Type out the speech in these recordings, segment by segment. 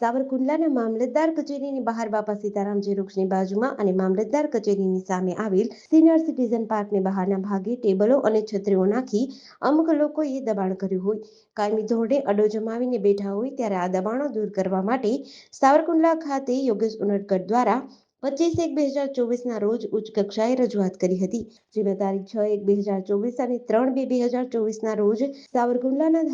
સાવરકુંડલાના મામલતદાર કચેરીની બહાર બાપા સીતારામજી વૃક્ષની બાજુમાં અને મામલતદાર કચેરીની સામે આવેલ સિનિયર સિટીઝન પાર્કની બહારના ભાગે ટેબલો અને છત્રીઓ નાખી અમુક લોકોએ દબાણ કર્યું હોય કાયમી ધોરણે અડો જમાવીને બેઠા હોય ત્યારે આ દબાણો દૂર કરવા માટે સાવરકુંડલા ખાતે યોગેશ ઉનડકટ દ્વારા પચીસ એક બે હજાર ચોવીસના રોજ ઉચ્ચ કક્ષાએ રજૂઆત કરી હતી. જેમાં તારીખ છ એક બે હજાર ચોવીસ અને ત્રણ બે બે હજાર ચોવીસના રોજ સાવરકુંડલાના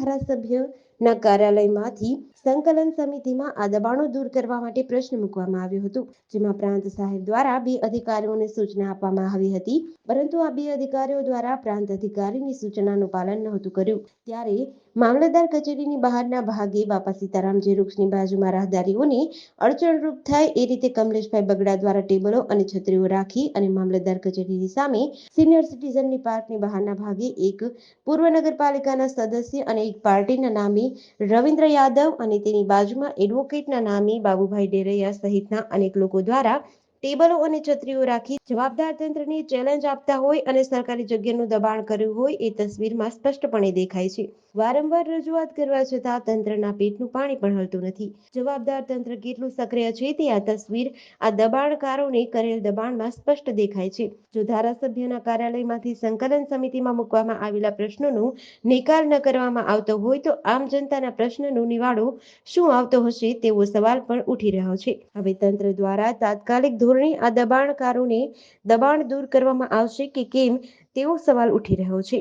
ધારાસભ્યના કાર્યાલયમાંથી સંકલન સમિતિમાં આ દબાણો દૂર કરવા માટે પ્રશ્ન મૂકવામાં આવ્યો હતો, જેમાં પ્રાંત સાહેબ દ્વારા બે અધિકારીઓને સૂચના આપવામાં આવી હતી. પરંતુ આ બે અધિકારીઓ દ્વારા પ્રાંત અધિકારીની સૂચનાનું પાલન નહોતું કર્યું. ત્યારે મામલતદાર કચેરીની બહારના ભાગે બાપા સીતારામ વૃક્ષની બાજુમાં રાહદારીઓને અડચણરૂપ થાય એ રીતે કમલેશભાઈ બગડા દ્વારા ટેબલો અને છત્રીઓ રાખી અને મામલતદાર કચેરીની સામે સિનિયર સિટીઝનની પાર્કની બહારના ભાગે એક પૂર્વ નગરપાલિકાના સદસ્ય અને એક પાર્ટીના નામે રવિન્દ્ર યાદવ અને તેની બાજુમાં એડવોકેટના નામે બાબુભાઈ ડેરૈયા સહિતના અનેક લોકો દ્વારા ટેબલો અને છત્રીઓ રાખી જવાબદાર તંત્રને ચેલેન્જ આપતા હોય અને સરકારી જગ્યાનું દબાણ કર્યું હોય એ તસવીરમાં સ્પષ્ટપણે દેખાય છે. વારંવાર રજૂઆત કરવા છતાં તંત્રના પેટનું પાણી પણ હલતું નથી. જવાબદાર તંત્ર કેટલું સક્રિય છે તે આ તસવીર, આ દબાણકારોને કરેલ દબાણમાં સ્પષ્ટ દેખાય છે. જો ધારાસભ્યના કાર્યાલયમાંથી સંકલન સમિતિમાં મૂકવામાં આવેલા પ્રશ્નોનું નિકાલ ન કરવામાં આવતો હોય તો આમ જનતાના પ્રશ્નનો નિવાડો શું આવતો હશે તેવો સવાલ પણ ઉઠી રહ્યો છે. હવે તંત્ર દ્વારા તાત્કાલિક ધોરણે આ દબાણકારોને દબાણ દૂર કરવામાં આવશે કે કેમ તેવો સવાલ ઉઠી રહ્યો છે.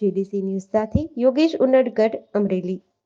જીડીસી ન્યૂઝ સાથે યોગેશ ઉનડગઢ અમરેલી.